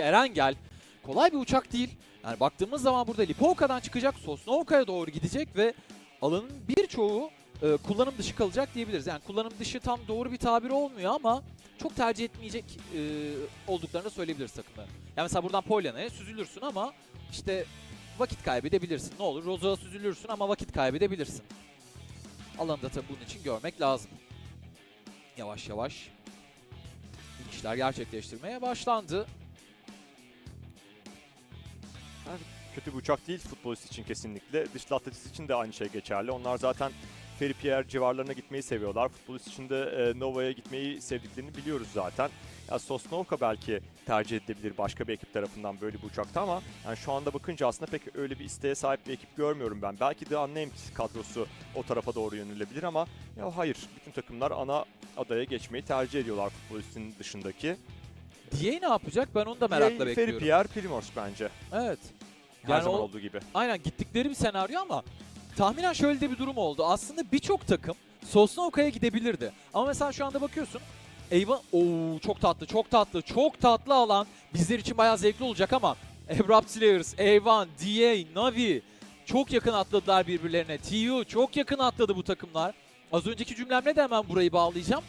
Erengel kolay bir uçak değil. Yani baktığımız zaman burada Lipovka'dan çıkacak, Sosnovka'ya doğru gidecek ve alanın birçoğu e, kullanım dışı kalacak diyebiliriz. Yani kullanım dışı tam doğru bir tabir olmuyor ama çok tercih etmeyecek e, olduklarını söyleyebiliriz takımların. Yani mesela buradan Polyana'ya süzülürsün ama işte vakit kaybedebilirsin. Ne olur Rozo'ya süzülürsün ama vakit kaybedebilirsin. Alanı da tabii bunun için görmek lazım. Yavaş yavaş işler gerçekleştirmeye başlandı. Kötü bir uçak değil futbolist için kesinlikle. Dışlı atletist için de aynı şey geçerli. Onlar zaten Feripierre civarlarına gitmeyi seviyorlar. Futbolist için de e, Nova'ya gitmeyi sevdiklerini biliyoruz zaten. Ya Sosnovka belki tercih edilebilir başka bir ekip tarafından böyle bir uçakta ama yani şu anda bakınca aslında pek öyle bir isteğe sahip bir ekip görmüyorum ben. Belki de Unnamed kadrosu o tarafa doğru yönelebilir ama ya hayır bütün takımlar ana adaya geçmeyi tercih ediyorlar futbolistin dışındaki. DA ne yapacak? Ben onu da merakla Diğer bekliyorum. Feripierre, Primors bence. Evet. Her Yani zaman o- olduğu gibi. Aynen gittikleri bir senaryo ama tahminen şöyle de bir durum oldu. Aslında birçok takım Sosnovka'ya gidebilirdi. Ama mesela şu anda bakıyorsun Eyvah, ooo çok tatlı, çok tatlı, çok tatlı alan. Bizler için bayağı zevkli olacak ama Abrupt Slayers, Eyvan, DA, Navi çok yakın atladılar birbirlerine. TU çok yakın atladı bu takımlar. Az önceki cümlemle de hemen burayı bağlayacağım.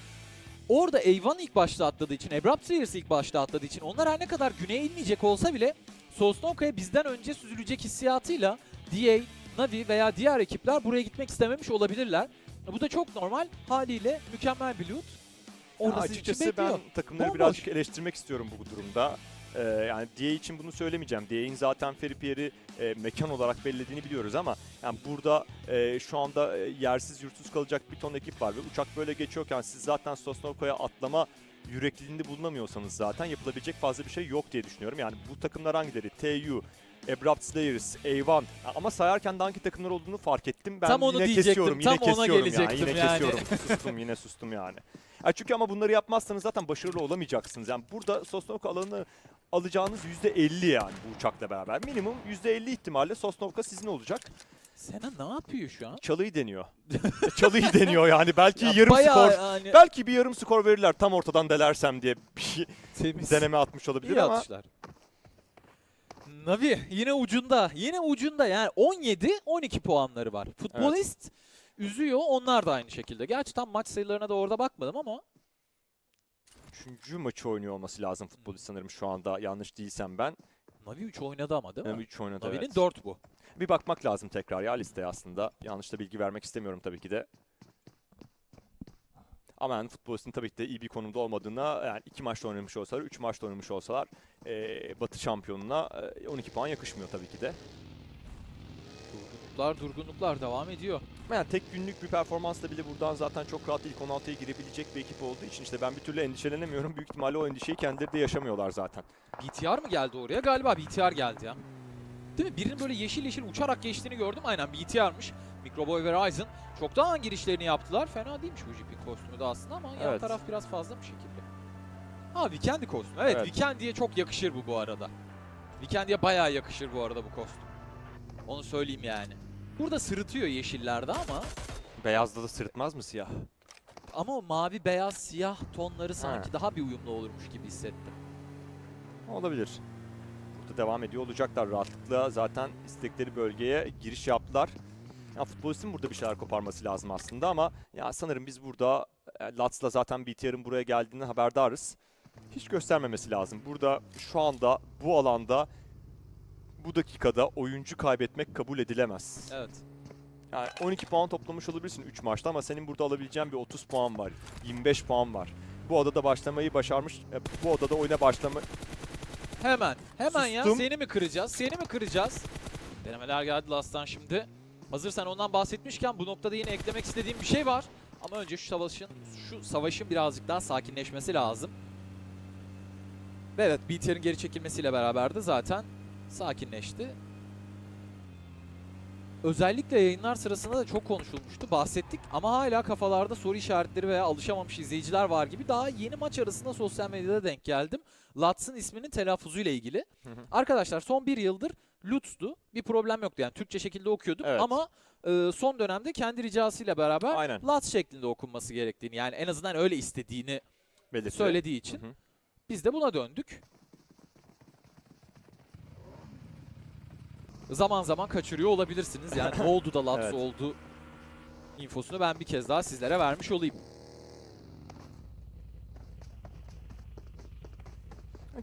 Orada Eyvan ilk başta atladığı için, Abrupt Slayers ilk başta atladığı için onlar her ne kadar güneye inmeyecek olsa bile Sosnovka'ya bizden önce süzülecek hissiyatıyla DA, Navi veya diğer ekipler buraya gitmek istememiş olabilirler. Bu da çok normal. Haliyle mükemmel bir loot. İçin açıkçası ben takımları Bomboş. birazcık eleştirmek istiyorum bu durumda. Ee, yani DA için bunu söylemeyeceğim. DA'in zaten Feripierre'i e, mekan olarak bellediğini biliyoruz ama yani burada e, şu anda e, yersiz yurtsuz kalacak bir ton ekip var ve uçak böyle geçiyorken siz zaten Sosnovka'ya atlama yürekliliğinde bulunamıyorsanız zaten yapılabilecek fazla bir şey yok diye düşünüyorum. Yani bu takımlar hangileri? TU, Abrupt Slayers, A1 ama sayarken de hangi takımlar olduğunu fark ettim. Ben Tam onu yine diyecektim, kesiyorum, tam yine ona kesiyorum gelecektim yani. Yine yani. kesiyorum. sustum yine sustum yani. Ya çünkü ama bunları yapmazsanız zaten başarılı olamayacaksınız. Yani burada Sosnovka alanı alacağınız %50 yani bu uçakla beraber. Minimum %50 ihtimalle Sosnovka sizin olacak. Sena ne yapıyor şu an? Çalıyı deniyor. Çalıyı deniyor yani. Belki Ya yarım skor. yani Belki bir yarım skor verirler tam ortadan delersem diye bir temiz. deneme atmış olabilir İyi ama atışlar. Navi yine ucunda. Yine ucunda yani 17-12 puanları var. Futbolist üzüyor. Onlar da aynı şekilde. Gerçi tam maç sayılarına da orada bakmadım ama üçüncü maçı oynuyor olması lazım futbolist sanırım şu anda yanlış değilsem ben. Navi 3 oynadı ama değil mi? Yani 3 oynadı Navi'nin evet. 4 bu. Bir bakmak lazım tekrar ya listeye aslında. Yanlış da bilgi vermek istemiyorum tabii ki de. Ama yani futbolistin tabii ki de iyi bir konumda olmadığına yani iki maçta oynamış olsalar, üç maçta oynamış olsalar eee, Batı şampiyonuna eee, 12 puan yakışmıyor tabii ki de. Durgunluklar durgunluklar devam ediyor. Yani tek günlük bir performansla bile buradan zaten çok rahat ilk 16'ya girebilecek bir ekip olduğu için işte ben bir türlü endişelenemiyorum. Büyük ihtimalle o endişeyi kendileri de yaşamıyorlar zaten. BTR mı geldi oraya? Galiba BTR geldi ya. Değil mi? Birinin böyle yeşil yeşil uçarak geçtiğini gördüm. Aynen BTR'mış. Microboy ve Ryzen çoktan girişlerini yaptılar. Fena değilmiş bu GP kostümü de aslında ama yan Evet. taraf biraz fazla bir şekilde. Ha Vikendi kostümü. Evet, Evet. Vikendi'ye çok yakışır bu bu arada. Vikendi'ye bayağı yakışır bu arada bu kostüm. Onu söyleyeyim yani. Burada sırıtıyor yeşillerde ama Beyazda da sırıtmaz mı siyah? ama o mavi, beyaz, siyah tonları sanki daha bir uyumlu olurmuş gibi hissettim. Olabilir. Burada devam ediyor olacaklar rahatlıkla. Zaten istekleri bölgeye giriş yaptılar. Ya futbolistin burada bir şeyler koparması lazım aslında ama ya sanırım biz burada e, Lats'la zaten BTR'ın buraya geldiğini haberdarız. Hiç göstermemesi lazım. Burada şu anda bu alanda bu dakikada oyuncu kaybetmek kabul edilemez. Evet. Yani 12 puan toplamış olabilirsin 3 maçta ama senin burada alabileceğin bir 30 puan var. 25 puan var. Bu odada başlamayı başarmış, e, bu odada oyuna başlama, Hemen, hemen ya. Sustum. Seni mi kıracağız? Seni mi kıracağız? Denemeler geldi Last'tan şimdi. Hazırsan ondan bahsetmişken bu noktada yine eklemek istediğim bir şey var. Ama önce şu savaşın, şu savaşın birazcık daha sakinleşmesi lazım. Ve evet, BTR'in geri çekilmesiyle beraber de zaten sakinleşti. Özellikle yayınlar sırasında da çok konuşulmuştu, bahsettik ama hala kafalarda soru işaretleri veya alışamamış izleyiciler var gibi daha yeni maç arasında sosyal medyada denk geldim. Lats'ın isminin telaffuzuyla ilgili. Hı hı. Arkadaşlar son bir yıldır Lutz'tu. Bir problem yoktu yani Türkçe şekilde okuyorduk Evet. ama e, son dönemde kendi ricasıyla beraber Aynen. Lats şeklinde okunması gerektiğini yani en azından öyle istediğini belirtiyor. söylediği için Hı hı. biz de buna döndük. Zaman zaman kaçırıyor olabilirsiniz. Yani ne oldu da Lats Evet. oldu infosunu ben bir kez daha sizlere vermiş olayım.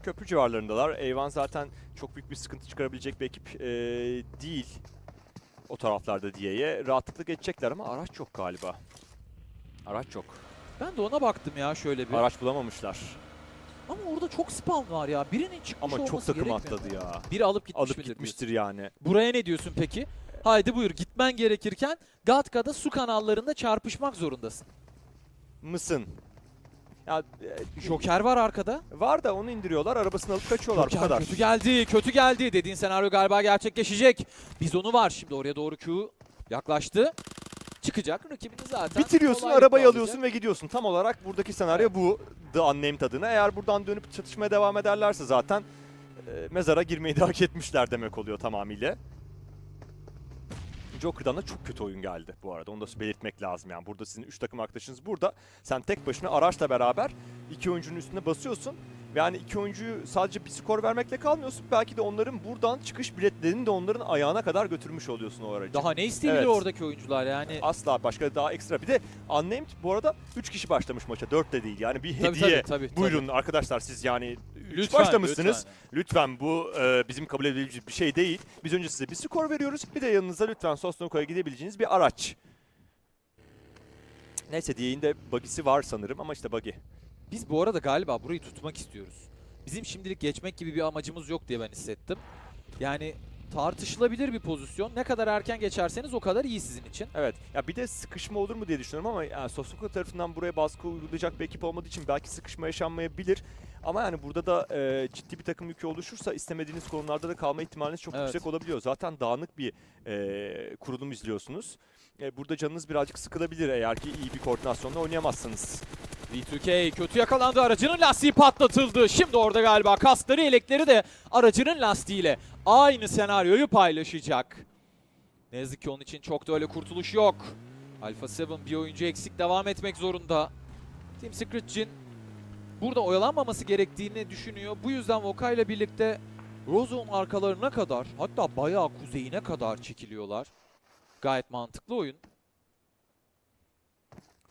Köprü civarlarındalar. Eyvan zaten çok büyük bir sıkıntı çıkarabilecek bir ekip e, değil. O taraflarda diye'ye. Rahatlıkla geçecekler ama araç yok galiba. Araç yok. Ben de ona baktım ya şöyle bir. Araç bulamamışlar. Ama orada çok spam var ya. Birinin çıkmış Ama çok takım gerekmiyor atladı ya. Biri alıp gitmiş Alıp midir gitmiştir yani. diyorsun. Buraya ne diyorsun peki? Haydi buyur gitmen gerekirken Gatka'da su kanallarında çarpışmak zorundasın. Mısın? Ya e, Joker var arkada. var da onu indiriyorlar, arabasını alıp kaçıyorlar bu Joker kadar. kötü geldi, kötü geldi dediğin senaryo galiba gerçekleşecek. Biz onu var şimdi oraya doğru Q yaklaştı. Çıkacak rakibini zaten. Bitiriyorsun, arabayı alacak. alıyorsun ve gidiyorsun. Tam olarak buradaki senaryo bu. The Unnamed adına. Eğer buradan dönüp çatışmaya devam ederlerse zaten e, mezara girmeyi de hak etmişler demek oluyor tamamıyla. Joker'dan da çok kötü oyun geldi bu arada. Onu da belirtmek lazım yani. Burada sizin 3 takım arkadaşınız burada. Sen tek başına araçla beraber iki oyuncunun üstüne basıyorsun. Yani iki oyuncuyu sadece bir skor vermekle kalmıyorsun. Belki de onların buradan çıkış biletlerini de onların ayağına kadar götürmüş oluyorsun o aracı. Daha ne isteyebilir Evet. oradaki oyuncular yani. Asla başka daha ekstra. Bir de Unnamed bu arada 3 kişi başlamış maça. 4 de değil. Yani bir Tabii, hediye. tabii, tabii, Buyurun arkadaşlar siz yani 3 Lütfen, başlamışsınız. lütfen. Lütfen, bu e, bizim kabul edebileceğimiz bir şey değil. Biz önce size bir skor veriyoruz. Bir de yanınıza lütfen Sosnoko'ya gidebileceğiniz bir araç. Neyse diyeğin de bugisi var sanırım ama işte buggy. Biz bu arada galiba burayı tutmak istiyoruz. Bizim şimdilik geçmek gibi bir amacımız yok diye ben hissettim. Yani tartışılabilir bir pozisyon. Ne kadar erken geçerseniz o kadar iyi sizin için. Evet. Ya bir de sıkışma olur mu diye düşünüyorum ama yani Sosnoko tarafından buraya baskı uygulayacak bir ekip olmadığı için belki sıkışma yaşanmayabilir. Ama yani burada da e, ciddi bir takım yükü oluşursa istemediğiniz konularda da kalma ihtimaliniz çok Evet. yüksek olabiliyor. Zaten dağınık bir e, kurulum izliyorsunuz. E, burada canınız birazcık sıkılabilir eğer ki iyi bir koordinasyonla oynayamazsanız. V2K kötü yakalandı. Aracının lastiği patlatıldı. Şimdi orada galiba kaskları yelekleri de aracının lastiğiyle aynı senaryoyu paylaşacak. Ne yazık ki onun için çok da öyle kurtuluş yok. Alpha 7 bir oyuncu eksik devam etmek zorunda. Team Secret Jin burada oyalanmaması gerektiğini düşünüyor. Bu yüzden Voka ile birlikte Rozo'nun arkalarına kadar hatta bayağı kuzeyine kadar çekiliyorlar. Gayet mantıklı oyun.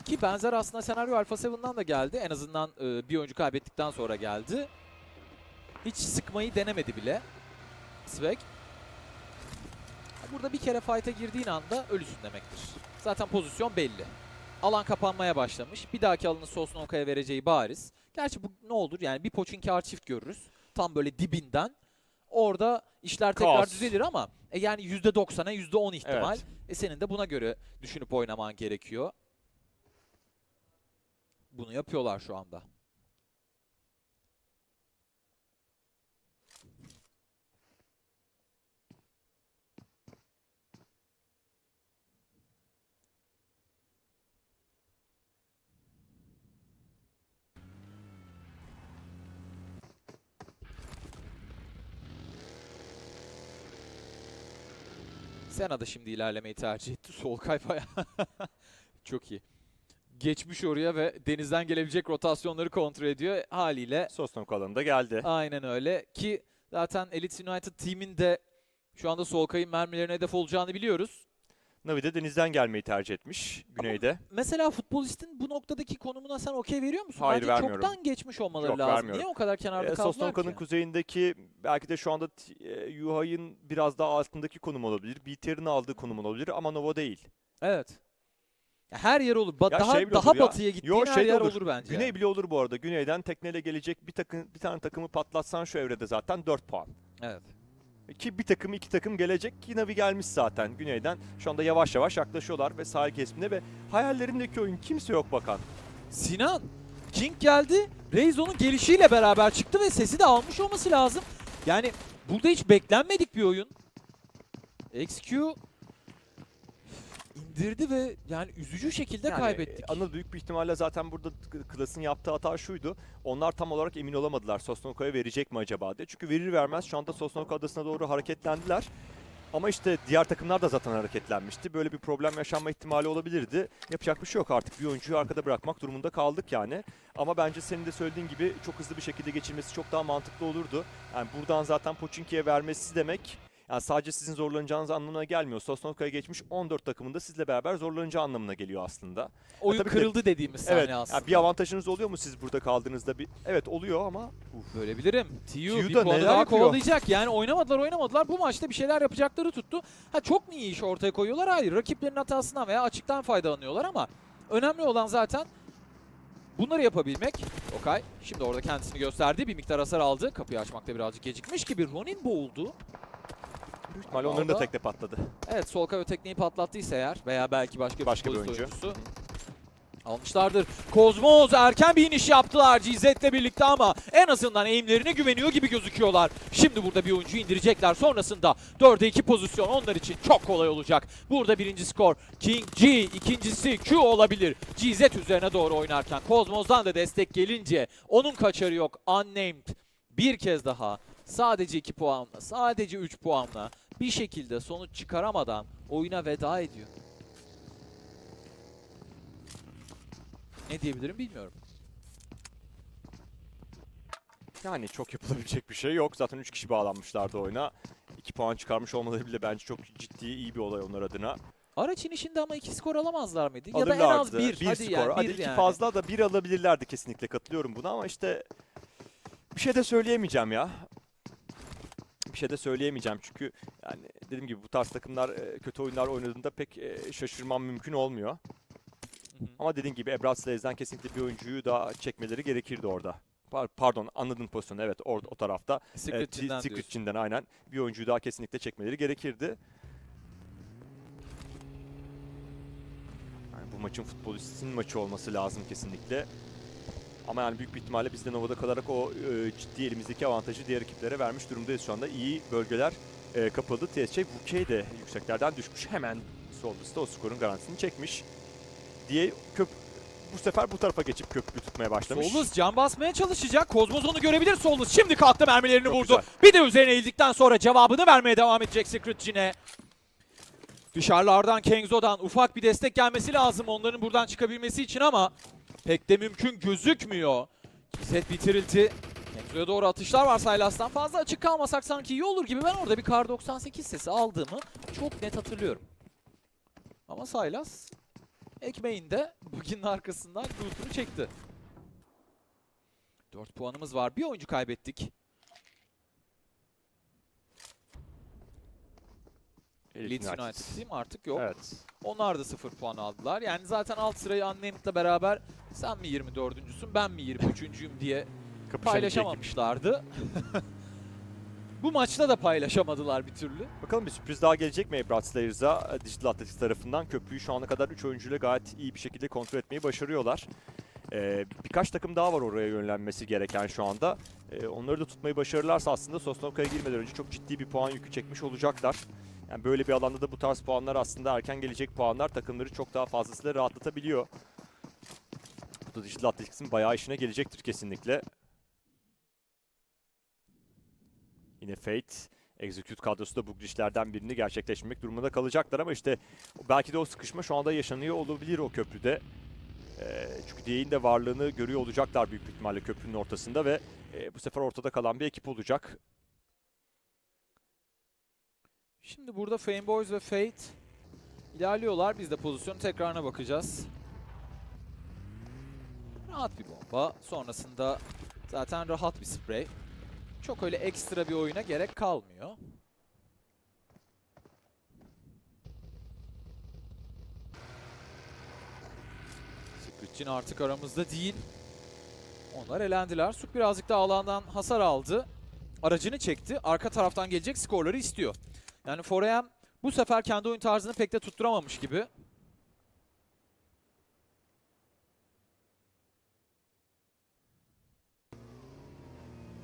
Ki benzer aslında senaryo Alpha 7'dan da geldi. En azından e, bir oyuncu kaybettikten sonra geldi. Hiç sıkmayı denemedi bile. Svek. Burada bir kere fight'a girdiğin anda ölüsün demektir. Zaten pozisyon belli. Alan kapanmaya başlamış. Bir dahaki alanı Sosnoka'ya vereceği bariz. Gerçi bu ne olur yani bir Pochinki çift görürüz. Tam böyle dibinden. Orada işler tekrar Kaos. düzelir ama e yani %90'a %10 ihtimal. Evet. E senin de buna göre düşünüp oynaman gerekiyor. Bunu yapıyorlar şu anda. Sena da şimdi ilerlemeyi tercih etti. Solkay bayağı çok iyi. Geçmiş oraya ve denizden gelebilecek rotasyonları kontrol ediyor. Haliyle Sosnoko alanında geldi. aynen öyle ki zaten Elite United team'in de şu anda Solkay'ın mermilerine hedef olacağını biliyoruz. Navi de denizden gelmeyi tercih etmiş güneyde. Mesela futbolistin bu noktadaki konumuna sen okey veriyor musun? Hayır, Bence vermiyorum. çoktan geçmiş olmaları Yok, lazım. vermiyorum. Niye o kadar kenarda E, kaldılar ki? kuzeyindeki belki de şu anda e, Yuhay'ın biraz daha altındaki konum olabilir. BTR'ın aldığı konum olabilir ama Nova değil. Evet. Ya Her yer olur. Ba- Ya daha şey bile daha olur ya. batıya gittiğin Yo, her şey de yer olur. olur, bence. Güney bile olur bu arada. Güneyden tekneyle gelecek bir takım bir tane takımı patlatsan şu evrede zaten 4 puan. Evet. Ki bir takım iki takım gelecek ki Navi gelmiş zaten güneyden. Şu anda yavaş yavaş yaklaşıyorlar ve sahil kesiminde ve hayallerimdeki oyun kimse yok bakan. Sinan, King geldi. Reis onun gelişiyle beraber çıktı ve sesi de almış olması lazım. Yani burada hiç beklenmedik bir oyun. XQ indirdi ve yani üzücü şekilde Yani, kaybettik. e, Anıl büyük bir ihtimalle zaten burada Klas'ın yaptığı hata şuydu. Onlar tam olarak emin olamadılar Sosnoko'ya verecek mi acaba diye. Çünkü verir vermez şu anda Sosnoko adasına doğru hareketlendiler. Ama işte diğer takımlar da zaten hareketlenmişti. Böyle bir problem yaşanma ihtimali olabilirdi. Yapacak bir şey yok artık. Bir oyuncuyu arkada bırakmak durumunda kaldık yani. Ama bence senin de söylediğin gibi çok hızlı bir şekilde geçilmesi çok daha mantıklı olurdu. Yani buradan zaten Pochinki'ye vermesi demek Yani sadece sizin zorlanacağınız anlamına gelmiyor. Sosnovka'ya geçmiş 14 takımında sizle beraber zorlanacağı anlamına geliyor aslında. Oyun tabii ki de- kırıldı dediğimiz sahne Evet. aslında. yani bir avantajınız oluyor mu siz burada kaldığınızda? Bir Evet oluyor ama Böyle bilirim. TU TU bir puanı daha yapıyor? kovalayacak. Yani oynamadılar oynamadılar. Bu maçta bir şeyler yapacakları tuttu. Ha çok mu iyi iş ortaya koyuyorlar? Hayır. Rakiplerin hatasından veya açıktan faydalanıyorlar ama önemli olan zaten bunları yapabilmek. Okay şimdi orada kendisini gösterdi. Bir miktar hasar aldı. Kapıyı açmakta birazcık gecikmiş gibi. Ronin boğuldu. Büyük ihtimalle onların da tekne patladı. Evet Solkay o tekneyi patlattıysa eğer veya belki başka bir, Başka bir oyuncu. oyuncusu almışlardır. Kozmoz erken bir iniş yaptılar Cizet'le birlikte ama en azından eğimlerine güveniyor gibi gözüküyorlar. Şimdi burada bir oyuncu indirecekler. Sonrasında 4'e 2 pozisyon onlar için çok kolay olacak. Burada birinci skor King G, ikincisi Q olabilir. Cizet üzerine doğru oynarken Kozmoz'dan da destek gelince onun kaçarı yok. Unnamed bir kez daha sadece 2 puanla, sadece 3 puanla bir şekilde sonuç çıkaramadan oyuna veda ediyor. Ne diyebilirim bilmiyorum. Yani çok yapılabilecek bir şey yok. Zaten 3 kişi bağlanmışlardı oyuna. 2 puan çıkarmış olmaları bile bence çok ciddi iyi bir olay onlar adına. Araç inişinde ama iki skor alamazlar mıydı? Ya da en az bir. bir Hadi skor. yani, Hadi bir iki yani. fazla da bir alabilirlerdi kesinlikle katılıyorum buna ama işte bir şey de söyleyemeyeceğim ya. Bir şey de söyleyemeyeceğim çünkü yani dediğim gibi bu tarz takımlar e, kötü oyunlar oynadığında pek e, şaşırmam mümkün olmuyor. Hı hı. Ama dediğim gibi Ebrat Slez'den kesinlikle bir oyuncuyu daha çekmeleri gerekirdi orada. Par- Pardon anladın pozisyonu evet orada o tarafta. Secret Chin'den Secret diyorsun. Chin'den aynen. Bir oyuncuyu daha kesinlikle çekmeleri gerekirdi. Yani bu maçın futbolistin maçı olması lazım kesinlikle. Ama yani büyük bir ihtimalle biz de Nova'da kalarak o e, ciddi elimizdeki avantajı diğer ekiplere vermiş durumdayız şu anda. İyi bölgeler e, kapıldı. TSC Vukey de yükseklerden düşmüş. Hemen Soldus'ta o skorun garantisini çekmiş. Diye köp bu sefer bu tarafa geçip köprü tutmaya başlamış. Solus can basmaya çalışacak. Kozmoz onu görebilir Solus. Şimdi kalktı mermilerini Çok vurdu. güzel. Bir de üzerine eğildikten sonra cevabını vermeye devam edecek Secret Jin'e. Dışarılardan Kengzo'dan ufak bir destek gelmesi lazım onların buradan çıkabilmesi için ama pek de mümkün gözükmüyor. Set bitirildi. Kengzo'ya doğru atışlar var Sylas'tan. Fazla açık kalmasak sanki iyi olur gibi. Ben orada bir kar 98 sesi aldığımı çok net hatırlıyorum. Ama Sylas ekmeğinde bugünün arkasından loot'unu çekti. 4 puanımız var. Bir oyuncu kaybettik. Leeds United. United değil mi artık yok. Evet. Onlar da 0 puan aldılar. Yani zaten alt sırayı Unnamad'la beraber sen mi 24.sün ben mi 23.'yüm diye Kapışan paylaşamamışlardı. Bu maçta da paylaşamadılar bir türlü. Bakalım bir sürpriz daha gelecek mi Ebrat Slayers'a Digital Athletics tarafından? Köprüyü şu ana kadar 3 oyuncuyla gayet iyi bir şekilde kontrol etmeyi başarıyorlar. Ee, birkaç takım daha var oraya yönlenmesi gereken şu anda. Ee, onları da tutmayı başarırlarsa aslında Sosnovka'ya girmeden önce çok ciddi bir puan yükü çekmiş olacaklar. Yani böyle bir alanda da bu tarz puanlar aslında erken gelecek puanlar takımları çok daha fazlasıyla rahatlatabiliyor. Bu da Digital Athletics'in bayağı işine gelecektir kesinlikle. Yine Fate, Execute kadrosu da bu girişlerden birini gerçekleştirmek durumunda kalacaklar ama işte belki de o sıkışma şu anda yaşanıyor olabilir o köprüde. Ee, çünkü Diye'nin de varlığını görüyor olacaklar büyük ihtimalle köprünün ortasında ve e, bu sefer ortada kalan bir ekip olacak. Şimdi burada Fame Boys ve Fate ilerliyorlar. Biz de pozisyonun tekrarına bakacağız. Rahat bir bomba. Sonrasında zaten rahat bir sprey. Çok öyle ekstra bir oyuna gerek kalmıyor. Secret Jin artık aramızda değil. Onlar elendiler. Suk birazcık daha alandan hasar aldı. Aracını çekti. Arka taraftan gelecek skorları istiyor. Yani Forem bu sefer kendi oyun tarzını pek de tutturamamış gibi.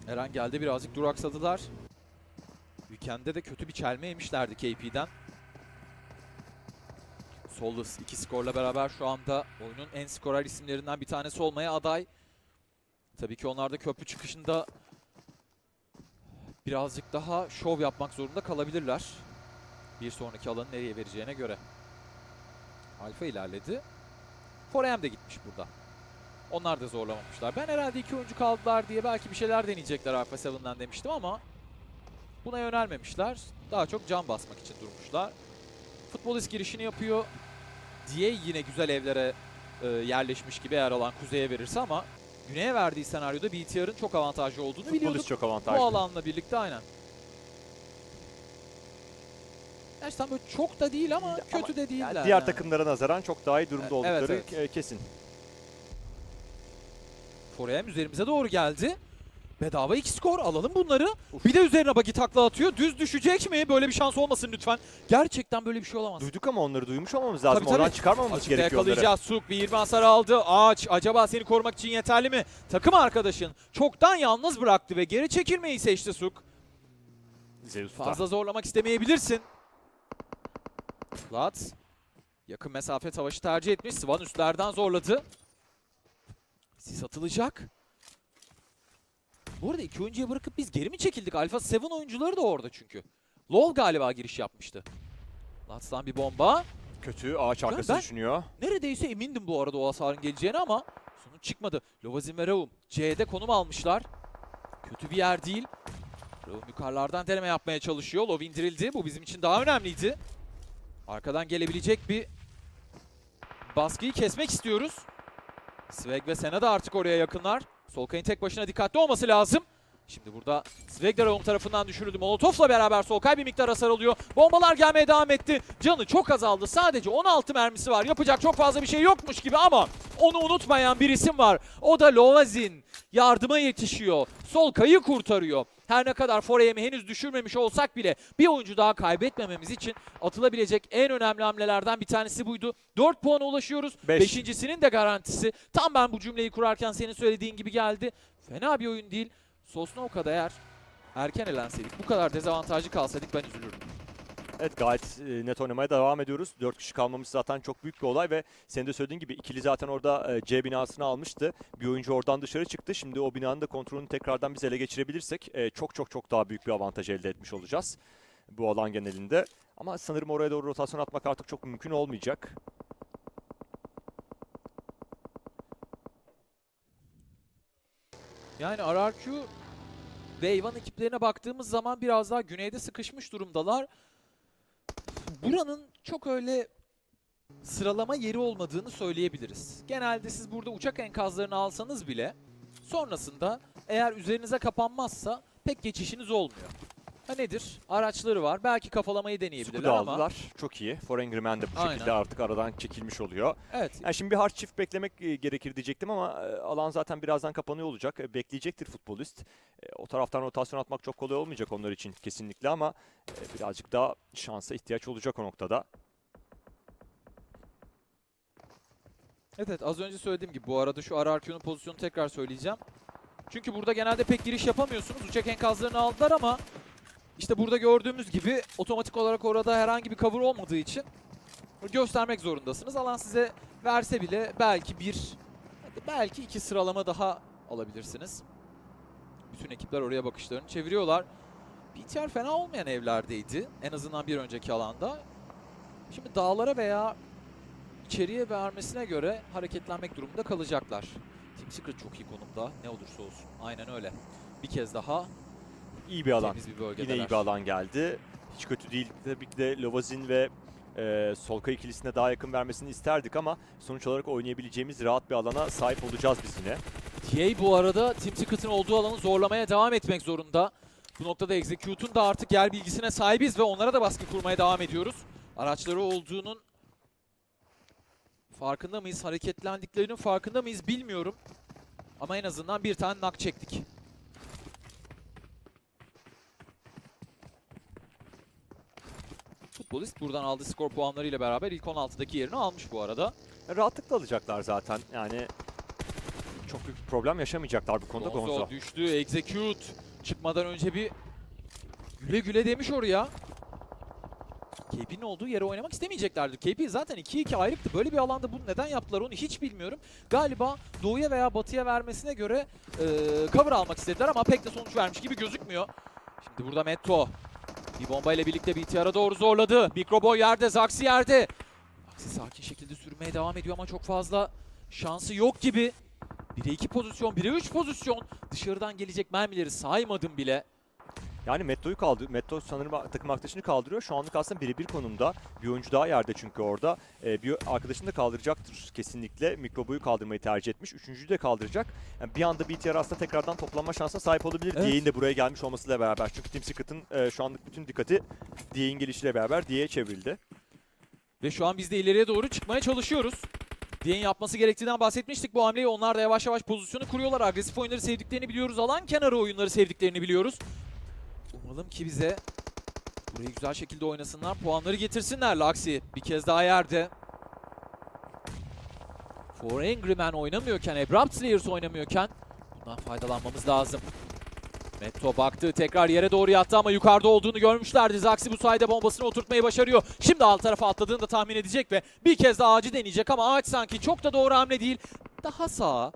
Eren geldi birazcık duraksadılar. Weekend'de de kötü bir çelme yemişlerdi KP'den. Solus iki skorla beraber şu anda oyunun en skorer isimlerinden bir tanesi olmaya aday. Tabii ki onlar da köprü çıkışında birazcık daha şov yapmak zorunda kalabilirler. Bir sonraki alanı nereye vereceğine göre. Alfa ilerledi. Forem de gitmiş burada. Onlar da zorlamamışlar. Ben herhalde iki oyuncu kaldılar diye belki bir şeyler deneyecekler Alpha 7'den demiştim ama Buna yönelmemişler. Daha çok can basmak için durmuşlar. Futbolist girişini yapıyor diye yine güzel evlere e, yerleşmiş gibi eğer alan kuzeye verirse ama güneye verdiği senaryoda BTR'ın çok avantajlı olduğunu biliyorduk. Futbolist çok Bu avantajlı. alanla birlikte aynen. Gerçekten böyle çok da değil ama kötü de değiller. Yani diğer yani. takımlara nazaran çok daha iyi durumda Evet, oldukları evet. e, kesin. Forehem üzerimize doğru geldi. Bedava iki skor alalım bunları. Bir de üzerine bagi takla atıyor. Düz düşecek mi? Böyle bir şans olmasın lütfen. Gerçekten böyle bir şey olamaz. Duyduk ama onları duymuş olmamız lazım. Tabii, tabii. Oradan çıkarmamamız Açıkta gerekiyor onları. yakalayacağız. Suk bir 20 hasar aldı. Ağaç acaba seni korumak için yeterli mi? Takım arkadaşın çoktan yalnız bıraktı ve geri çekilmeyi seçti Suk. Zeus. Fazla zorlamak istemeyebilirsin. Lat yakın mesafe savaşı tercih etmiş. Svan üstlerden zorladı. Sis atılacak. Bu arada iki oyuncuya bırakıp biz geri mi çekildik? Alpha 7 oyuncuları da orada çünkü. LoL galiba giriş yapmıştı. Lats'tan bir bomba. Kötü ağaç arkası ben- düşünüyor. Neredeyse emindim bu arada o hasarın geleceğini ama sonuç çıkmadı. Lovazin ve Raum C'de konum almışlar. Kötü bir yer değil. Raum yukarılardan deneme yapmaya çalışıyor. Love indirildi. Bu bizim için daha önemliydi. Arkadan gelebilecek bir baskıyı kesmek istiyoruz. Swag ve Sena da artık oraya yakınlar. Solkay'ın tek başına dikkatli olması lazım. Şimdi burada Raum tarafından düşürüldü. Molotov'la beraber Solkay bir miktar hasar alıyor. Bombalar gelmeye devam etti. Canı çok azaldı. Sadece 16 mermisi var. Yapacak çok fazla bir şey yokmuş gibi ama onu unutmayan bir isim var. O da Lovazin. Yardıma yetişiyor. Solkay'ı kurtarıyor. Her ne kadar Foreyem'i henüz düşürmemiş olsak bile bir oyuncu daha kaybetmememiz için atılabilecek en önemli hamlelerden bir tanesi buydu. 4 puana ulaşıyoruz. Beş. Beşincisinin de garantisi. Tam ben bu cümleyi kurarken senin söylediğin gibi geldi. Fena bir oyun değil. Sosnovka'da eğer erken elenseydik, bu kadar dezavantajlı kalsaydık ben üzülürdüm. Evet gayet e, net oynamaya devam ediyoruz. 4 kişi kalmamız zaten çok büyük bir olay ve senin de söylediğin gibi ikili zaten orada e, C binasını almıştı. Bir oyuncu oradan dışarı çıktı. Şimdi o binanın da kontrolünü tekrardan biz ele geçirebilirsek e, çok çok çok daha büyük bir avantaj elde etmiş olacağız. Bu alan genelinde. Ama sanırım oraya doğru rotasyon atmak artık çok mümkün olmayacak. Yani RRQ ve Ivan ekiplerine baktığımız zaman biraz daha güneyde sıkışmış durumdalar. Buranın çok öyle sıralama yeri olmadığını söyleyebiliriz. Genelde siz burada uçak enkazlarını alsanız bile sonrasında eğer üzerinize kapanmazsa pek geçişiniz olmuyor. Ha nedir? Araçları var. Belki kafalamayı deneyebilirler da ama aldılar. Çok iyi. Forengrimen de bu Aynen. şekilde artık aradan çekilmiş oluyor. evet Yani şimdi bir hard çift beklemek e, gerekir diyecektim ama e, alan zaten birazdan kapanıyor olacak. E, Bekleyecektir futbolist. O taraftan rotasyon atmak çok kolay olmayacak onlar için kesinlikle ama birazcık daha şansa ihtiyaç olacak o noktada. Evet, evet az önce söylediğim gibi bu arada şu RRQ'nun pozisyonu tekrar söyleyeceğim. Çünkü burada genelde pek giriş yapamıyorsunuz. Uçak enkazlarını aldılar ama işte burada gördüğümüz gibi otomatik olarak orada herhangi bir cover olmadığı için göstermek zorundasınız. Alan size verse bile belki bir, belki iki sıralama daha alabilirsiniz. Bütün ekipler oraya bakışlarını çeviriyorlar. BTR fena olmayan evlerdeydi. En azından bir önceki alanda. Şimdi dağlara veya içeriye vermesine göre hareketlenmek durumunda kalacaklar. Team Secret çok iyi konumda. Ne olursa olsun. Aynen öyle. Bir kez daha İyi bir alan. temiz bir bölgedeler. Yine iyi bir alan geldi. Hiç kötü değil. Tabii ki de Lovazin ve e, Solkay ikilisine daha yakın vermesini isterdik ama sonuç olarak oynayabileceğimiz rahat bir alana sahip olacağız biz yine. TA bu arada Team Secret'ın olduğu alanı zorlamaya devam etmek zorunda. Bu noktada Execute'un da artık yer bilgisine sahibiz ve onlara da baskı kurmaya devam ediyoruz. Araçları olduğunun farkında mıyız? Hareketlendiklerinin farkında mıyız bilmiyorum. Ama en azından bir tane nak çektik. Futbolist buradan aldığı skor puanlarıyla beraber ilk 16'daki yerini almış bu arada. E, Rahatlıkla alacaklar zaten. Yani çok büyük bir problem yaşamayacaklar bu konuda Gonzo, Gonzo. düştü. Execute. Çıkmadan önce bir güle güle demiş oraya. KP'nin olduğu yere oynamak istemeyeceklerdi. KP zaten 2-2 ayrıktı. Böyle bir alanda bunu neden yaptılar onu hiç bilmiyorum. Galiba doğuya veya batıya vermesine göre e, cover almak istediler ama pek de sonuç vermiş gibi gözükmüyor. Şimdi burada Metto. Bir bomba ile birlikte BTR'a doğru zorladı. Mikroboy yerde, Zaxi yerde. Zaxi sakin şekilde sürmeye devam ediyor ama çok fazla şansı yok gibi. 1'e 2 pozisyon, 1'e 3 pozisyon. Dışarıdan gelecek mermileri saymadım bile. Yani Metto'yu kaldı. Metto sanırım takım arkadaşını kaldırıyor. Şu anlık aslında birebir konumda. Bir oyuncu daha yerde çünkü orada. Ee, bir arkadaşını da kaldıracaktır kesinlikle. Mikroboyu kaldırmayı tercih etmiş. Üçüncüyü de kaldıracak. Yani bir anda BTR aslında tekrardan toplanma şansına sahip olabilir. Evet. Diye'nin de buraya gelmiş olmasıyla beraber. Çünkü Team Secret'ın e, şu anlık bütün dikkati Diye'nin gelişiyle beraber Diye'ye çevrildi. Ve şu an biz de ileriye doğru çıkmaya çalışıyoruz. Diye'nin yapması gerektiğinden bahsetmiştik bu hamleyi. Onlar da yavaş yavaş pozisyonu kuruyorlar. Agresif oyunları sevdiklerini biliyoruz. Alan kenarı oyunları sevdiklerini biliyoruz. Umalım ki bize burayı güzel şekilde oynasınlar. Puanları getirsinler. Laxi bir kez daha yerde. For Angry Man oynamıyorken, Abrupt Slayers oynamıyorken bundan faydalanmamız lazım. Metto baktı tekrar yere doğru yattı ama yukarıda olduğunu görmüşlerdi. Zaxi bu sayede bombasını oturtmayı başarıyor. Şimdi alt tarafa atladığını da tahmin edecek ve bir kez daha ağacı deneyecek ama ağaç sanki çok da doğru hamle değil. Daha sağa,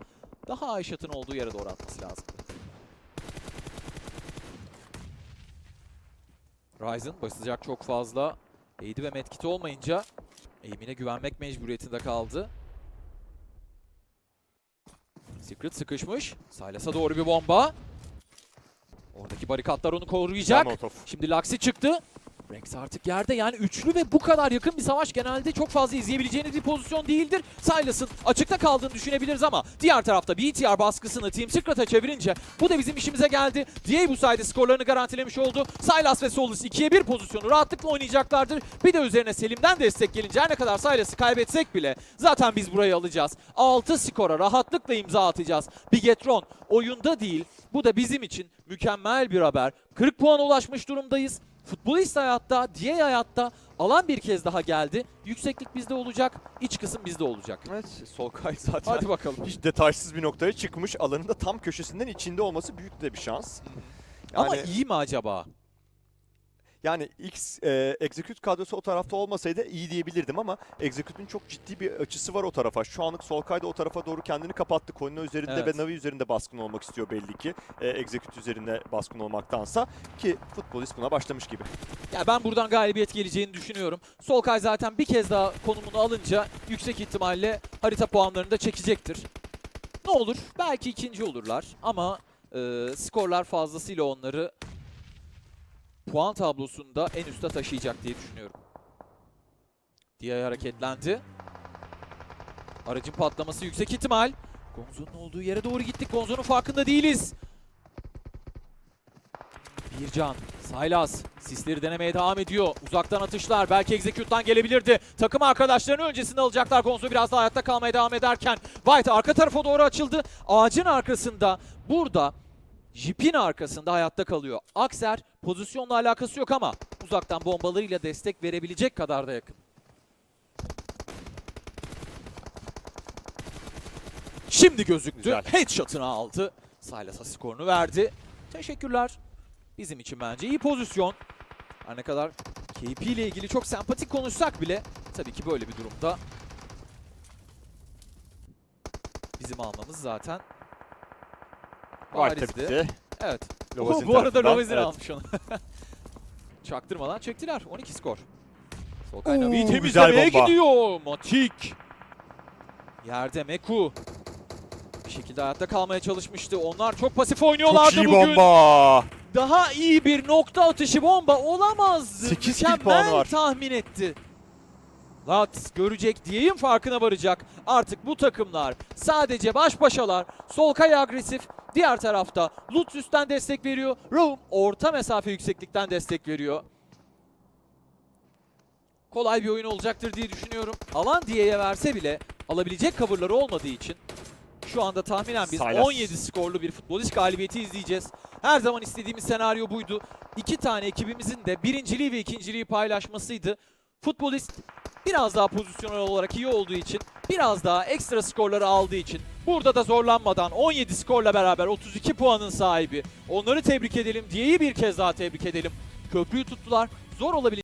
daha Ayşat'ın olduğu yere doğru atması lazım. Ryzen basacak çok fazla. Eğdi ve medkiti olmayınca eğimine güvenmek mecburiyetinde kaldı. Secret sıkışmış. Silas'a doğru bir bomba. Oradaki barikatlar onu koruyacak. Şimdi Laxi çıktı. Rex artık yerde yani üçlü ve bu kadar yakın bir savaş genelde çok fazla izleyebileceğiniz bir pozisyon değildir. Silas'ın açıkta kaldığını düşünebiliriz ama diğer tarafta BTR baskısını Team Secret'a çevirince bu da bizim işimize geldi. DA bu sayede skorlarını garantilemiş oldu. Silas ve Solus 2'ye 1 pozisyonu rahatlıkla oynayacaklardır. Bir de üzerine Selim'den destek gelince her ne kadar Silas'ı kaybetsek bile zaten biz burayı alacağız. 6 skora rahatlıkla imza atacağız. Bigetron oyunda değil. Bu da bizim için mükemmel bir haber. 40 puana ulaşmış durumdayız. Futbolist hayatta, diye hayatta alan bir kez daha geldi. Yükseklik bizde olacak, iç kısım bizde olacak. Evet, Solkay zaten Hadi bakalım. hiç detaysız bir noktaya çıkmış. Alanın da tam köşesinden içinde olması büyük de bir şans. Ama Yani- iyi mi acaba? Yani X e, Execute kadrosu o tarafta olmasaydı iyi diyebilirdim ama Execute'un çok ciddi bir açısı var o tarafa. Şu anlık Solkay da o tarafa doğru kendini kapattı. Konino üzerinde Evet. ve Navi üzerinde baskın olmak istiyor belli ki. E, Execute üzerinde baskın olmaktansa ki futbolist buna başlamış gibi. Ya ben buradan galibiyet geleceğini düşünüyorum. Solkay zaten bir kez daha konumunu alınca yüksek ihtimalle harita puanlarını da çekecektir. Ne olur? Belki ikinci olurlar ama e, skorlar fazlasıyla onları puan tablosunda en üste taşıyacak diye düşünüyorum. Diye hareketlendi. Aracın patlaması yüksek ihtimal. Gonzo'nun olduğu yere doğru gittik. Gonzo'nun farkında değiliz. Bircan, Saylas sisleri denemeye devam ediyor. Uzaktan atışlar belki Execute'dan gelebilirdi. Takım arkadaşlarını öncesinde alacaklar. Gonzo biraz daha hayatta kalmaya devam ederken White arka tarafa doğru açıldı. Ağacın arkasında burada Jip'in arkasında hayatta kalıyor. Akser pozisyonla alakası yok ama uzaktan bombalarıyla destek verebilecek kadar da yakın. Şimdi gözüktü. Güzel. Headshot'ını aldı. Silas'a skorunu verdi. Teşekkürler. Bizim için bence iyi pozisyon. Her ne kadar KP ile ilgili çok sempatik konuşsak bile tabii ki böyle bir durumda bizim almamız zaten Tabii barizdi. ki. Evet. Lovazin bu arada tarafından, Lovazin evet. almış onu. Çaktırmadan çektiler. 12 skor. Solkay Navi'yi Oo, temizlemeye bomba. gidiyor. Matik. Yerde Meku. Bir şekilde hayatta kalmaya çalışmıştı. Onlar çok pasif oynuyorlardı Çok iyi bugün. bomba. Daha iyi bir nokta atışı bomba olamazdı. 8 kill puanı var. tahmin etti. Lat görecek diyeyim farkına varacak. Artık bu takımlar sadece baş başalar. Solkay agresif. Diğer tarafta Lutz üstten destek veriyor. Rome orta mesafe yükseklikten destek veriyor. Kolay bir oyun olacaktır diye düşünüyorum. Alan Diye'ye verse bile alabilecek coverları olmadığı için şu anda tahminen biz Silas. 17 skorlu bir futbolist galibiyeti izleyeceğiz. Her zaman istediğimiz senaryo buydu. İki tane ekibimizin de birinciliği ve ikinciliği paylaşmasıydı. Futbolist biraz daha pozisyonel olarak iyi olduğu için, biraz daha ekstra skorları aldığı için burada da zorlanmadan 17 skorla beraber 32 puanın sahibi. Onları tebrik edelim. Diye'yi bir kez daha tebrik edelim. Köprüyü tuttular. Zor olabilecek